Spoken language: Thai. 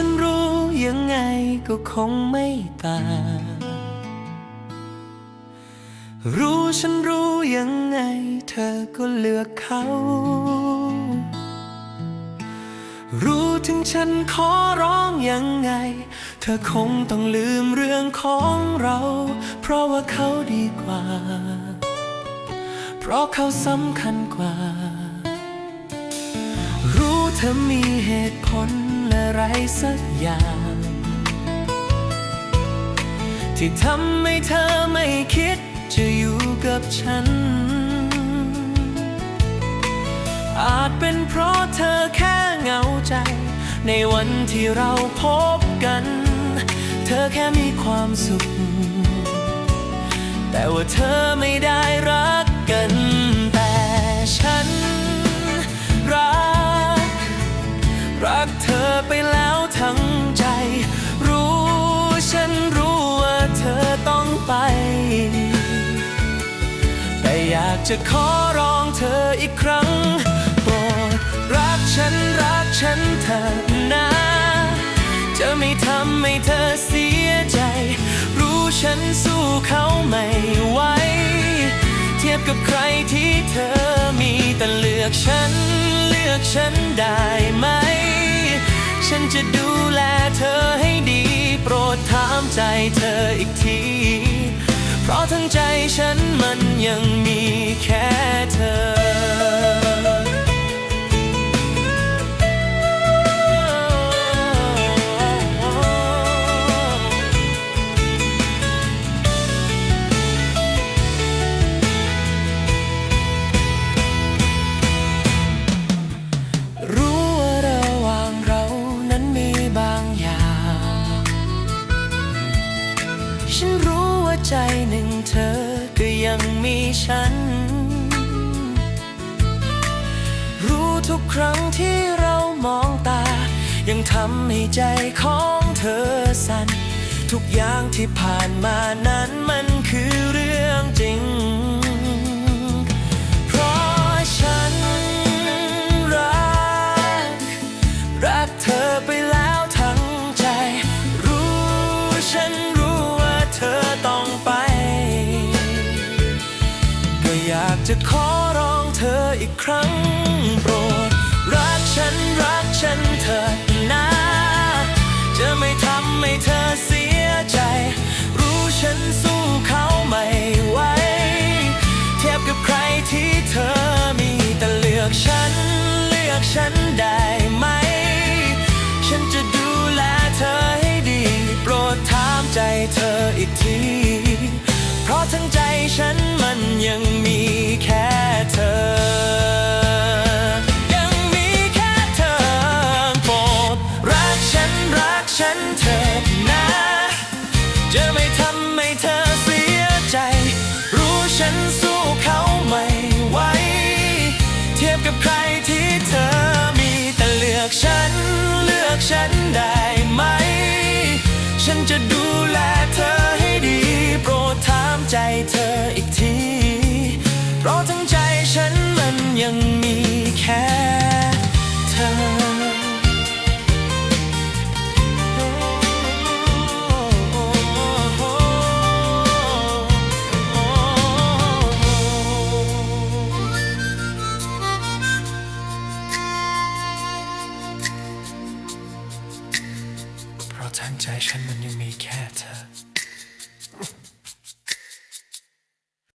ฉันรู้ยังไงก็คงไม่ต่าง รู้ฉันรู้ยังไง เธอก็เลือกเขา รู้ถึงฉันขอร้องยังไง เธอคงต้องลืมเรื่องของเรา เพราะว่าเขาดีกว่า เพราะเขาสำคัญกว่า รู้เธอมีเหตุผล อะไรสักอย่าง ที่ทำให้เธอไม่คิดจะอยู่กับฉัน อาจเป็นเพราะเธอแค่เหงาใจ ในวันที่เราพบกัน เธอแค่มีความสุข แต่ว่าเธอไม่ได้ เธอไปแล้วทั้งใจ รู้ฉันรู้ว่าเธอต้องไป แต่อยากจะขอร้องเธออีกครั้งโปรดรักฉันรักฉันเถอะนะ จะไม่ทำให้เธอเสียใจ รู้ฉันสู้เขาไม่ไหวเทียบกับใครที่เธอมีแต่เลือกฉันเลือกฉันได้ไหม ฉันจะดูแลเธอให้ดี โปรดถามใจเธออีกที เพราะทั้งใจฉันมันยังมีแค่เธอ ใจหนึ่งเธอก็ยังมีฉัน รู้ทุกครั้งที่เรามองตา ยังทำให้ใจของเธอสั่น ทุกอย่างที่ผ่านมานั้นมันคือเรื่องจริงเพราะฉันรักรักเธอไปแล้ว อยากจะขอร้องเธออีกครั้งโปรด รักฉันรักฉันเถิดนะ จะไม่ทำให้เธอเสียใจ รู้ฉันสู้เขาไม่ไหว เทียบกับใครที่เธอมีแต่เลือกฉัน เลือกฉันได้ไหม ฉันจะดูแลเธอให้ดี โปรดถามใจเธออีกที ทั้งใจฉันมันยังมีแค่เธอ